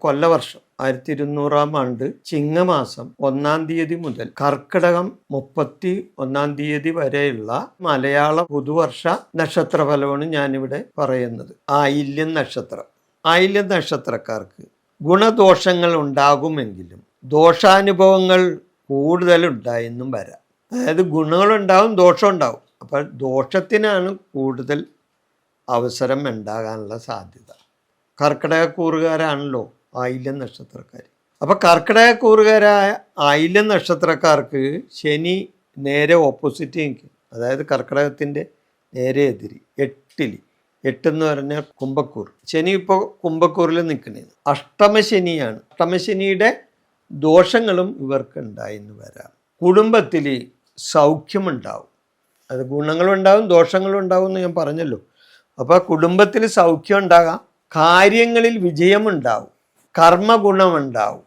കൊല്ലവർഷം ആയിരത്തി ഇരുന്നൂറാം ആണ്ട് ചിങ്ങമാസം ഒന്നാം തീയതി മുതൽ കർക്കിടകം മുപ്പത്തി ഒന്നാം തീയതി വരെയുള്ള മലയാള പുതുവർഷ നക്ഷത്രഫലമാണ് ഞാനിവിടെ പറയുന്നത്. ആയില്യം നക്ഷത്രം. ആയില്യം നക്ഷത്രക്കാർക്ക് ഗുണദോഷങ്ങൾ ഉണ്ടാകുമെങ്കിലും ദോഷാനുഭവങ്ങൾ കൂടുതലുണ്ടായെന്നും വരാം. അതായത് ഗുണങ്ങളുണ്ടാവും ദോഷം ഉണ്ടാവും അപ്പോൾ ദോഷത്തിനാണ് കൂടുതൽ അവസരം ഉണ്ടാകാനുള്ള സാധ്യത. കർക്കിടകക്കൂറുകാരാണല്ലോ ആയില്യം നക്ഷത്രക്കാർ അപ്പോൾ കർക്കിടകക്കൂറുകാരായ ആയില്യം നക്ഷത്രക്കാർക്ക് ശനി നേരെ ഓപ്പോസിറ്റ് നിൽക്കും. അതായത് കർക്കിടകത്തിന്റെ നേരെ എതിരി എട്ടിൽ എട്ടെന്ന് പറഞ്ഞാൽ കുംഭക്കൂർ ശനി ഇപ്പോൾ കുംഭക്കൂറിൽ നിൽക്കുന്നത് അഷ്ടമശനിയാണ് അഷ്ടമശനിയുടെ ദോഷങ്ങളും ഇവർക്ക് ഉണ്ടായെന്ന് വരാം. കുടുംബത്തിൽ സൗഖ്യമുണ്ടാവും. അത് ഗുണങ്ങളുണ്ടാവും ദോഷങ്ങളും ഉണ്ടാവും എന്ന് ഞാൻ പറഞ്ഞല്ലോ. അപ്പോൾ കുടുംബത്തിൽ സൗഖ്യം ഉണ്ടാകാം. കാര്യങ്ങളിൽ വിജയമുണ്ടാവും. കർമ്മഗുണമുണ്ടാവും.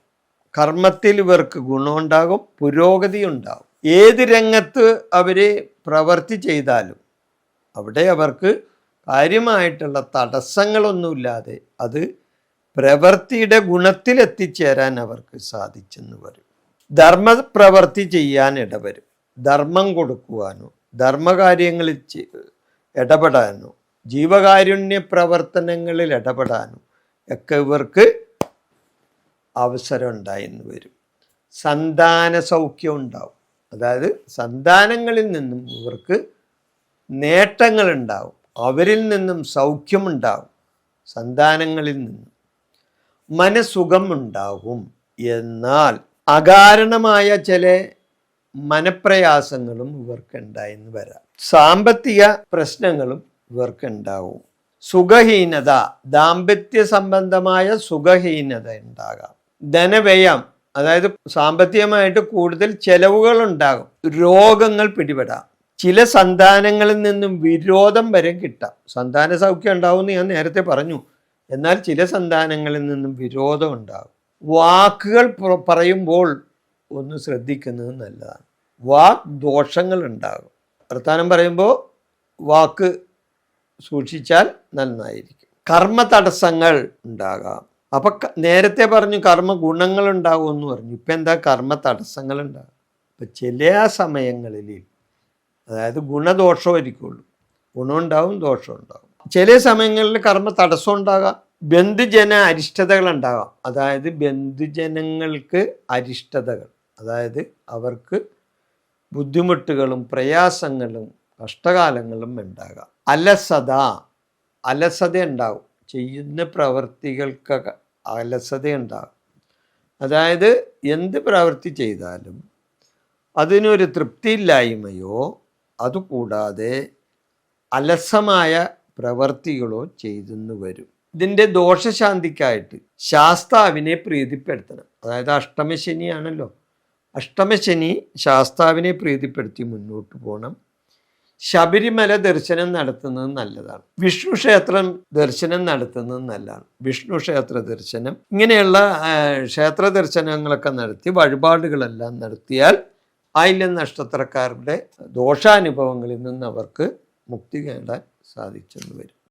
കർമ്മത്തിൽ ഇവർക്ക് ഗുണമുണ്ടാകും പുരോഗതി ഉണ്ടാവും. ഏത് രംഗത്ത് അവർ പ്രവർത്തി ചെയ്താലും അവിടെ അവർക്ക് കാര്യമായിട്ടുള്ള തടസ്സങ്ങളൊന്നുമില്ലാതെ അത് പ്രവൃത്തിയുടെ ഗുണത്തിലെത്തിച്ചേരാൻ അവർക്ക് സാധിച്ചെന്ന് വരും. ധർമ്മപ്രവൃത്തി ചെയ്യാൻ ഇടവരും. ധർമ്മം കൊടുക്കുവാനോ ധർമ്മകാര്യങ്ങളിൽ ഇടപെടാനോ ജീവകാരുണ്യ പ്രവർത്തനങ്ങളിൽ ഇടപെടാനോ ഒക്കെ ഇവർക്ക് അവസരം ഉണ്ടായെന്ന് വരും. സന്താന സൗഖ്യം ഉണ്ടാവും. അതായത് സന്താനങ്ങളിൽ നിന്നും ഇവർക്ക് നേട്ടങ്ങളുണ്ടാവും. അവരിൽ നിന്നും സൗഖ്യമുണ്ടാവും. സന്താനങ്ങളിൽ നിന്നും മനസുഖം ഉണ്ടാകും എന്നാൽ അകാരണമായ ചില മനപ്രയാസങ്ങളും ഇവർക്ക് ഉണ്ടായെന്ന് വരാം. സാമ്പത്തിക പ്രശ്നങ്ങളും ഇവർക്ക് ഉണ്ടാവും. സുഖഹീനത ദാമ്പത്യ സംബന്ധമായ സുഖഹീനത ഉണ്ടാകാം. ധനവ്യയം അതായത് സാമ്പത്തികമായിട്ട് കൂടുതൽ ചെലവുകൾ ഉണ്ടാകും രോഗങ്ങൾ പിടിപെടാം. ചില സന്താനങ്ങളിൽ നിന്നും വിരോധം വരെ കിട്ടാം. സന്താന സൗഖ്യം ഉണ്ടാവുമെന്ന് ഞാൻ നേരത്തെ പറഞ്ഞു. എന്നാൽ ചില സന്താനങ്ങളിൽ നിന്നും വിരോധം ഉണ്ടാകും. വാക്കുകൾ പറയുമ്പോൾ ഒന്ന് ശ്രദ്ധിക്കുന്നത് നല്ലതാണ്. വാക് ദോഷങ്ങൾ ഉണ്ടാകും. വർത്താനം പറയുമ്പോൾ വാക്ക് സൂക്ഷിച്ചാൽ നന്നായിരിക്കും. കർമ്മ തടസ്സങ്ങൾ ഉണ്ടാകാം. അപ്പൊ നേരത്തെ പറഞ്ഞു കർമ്മ ഗുണങ്ങൾ ഉണ്ടാവും എന്ന് പറഞ്ഞു. ഇപ്പൊ എന്താ കർമ്മ തടസ്സങ്ങൾ ഉണ്ടാകും ഇപ്പൊ ചില സമയങ്ങളിൽ അതായത് ഗുണദോഷമായിരിക്കുള്ളൂ. ഗുണമുണ്ടാവും ദോഷം ഉണ്ടാവും ചില സമയങ്ങളിൽ കർമ്മ തടസ്സം ഉണ്ടാകാം ബന്ധുജന അരിഷ്ടതകൾ ഉണ്ടാകാം അതായത് ബന്ധുജനങ്ങൾക്ക് അരിഷ്ടതകൾ. അതായത് അവർക്ക് ബുദ്ധിമുട്ടുകളും പ്രയാസങ്ങളും കഷ്ടകാലങ്ങളും ഉണ്ടാകാം. അലസത. അലസത ഉണ്ടാവും ചെയ്യുന്ന പ്രവർത്തികൾക്ക് അലസത ഉണ്ടാകും അതായത് എന്ത് പ്രവൃത്തി ചെയ്താലും അതിനൊരു തൃപ്തിയില്ലായ്മയോ അതുകൂടാതെ അലസമായ പ്രവൃത്തികളോ ചെയ്തെന്ന് വരും. ഇതിന്റെ ദോഷശാന്തിക്കായിട്ട് ശാസ്താവിനെ പ്രീതിപ്പെടുത്തണം. അതായത് അഷ്ടമശനിയാണല്ലോ. അഷ്ടമശനി ശാസ്താവിനെ പ്രീതിപ്പെടുത്തി മുന്നോട്ട് പോകണം. ശബരിമല ദർശനം നടത്തുന്നത് നല്ലതാണ്. വിഷ്ണു ക്ഷേത്രം ദർശനം നടത്തുന്നത് നല്ലതാണ്. വിഷ്ണു ക്ഷേത്ര ദർശനം ഇങ്ങനെയുള്ള ക്ഷേത്ര ദർശനങ്ങളൊക്കെ നടത്തി വഴിപാടുകളെല്ലാം നടത്തിയാൽ ആയില്യം നക്ഷത്രക്കാരുടെ ദോഷാനുഭവങ്ങളിൽ നിന്ന് അവർക്ക് മുക്തി നേടാൻ സാധിച്ചെന്ന് വരും.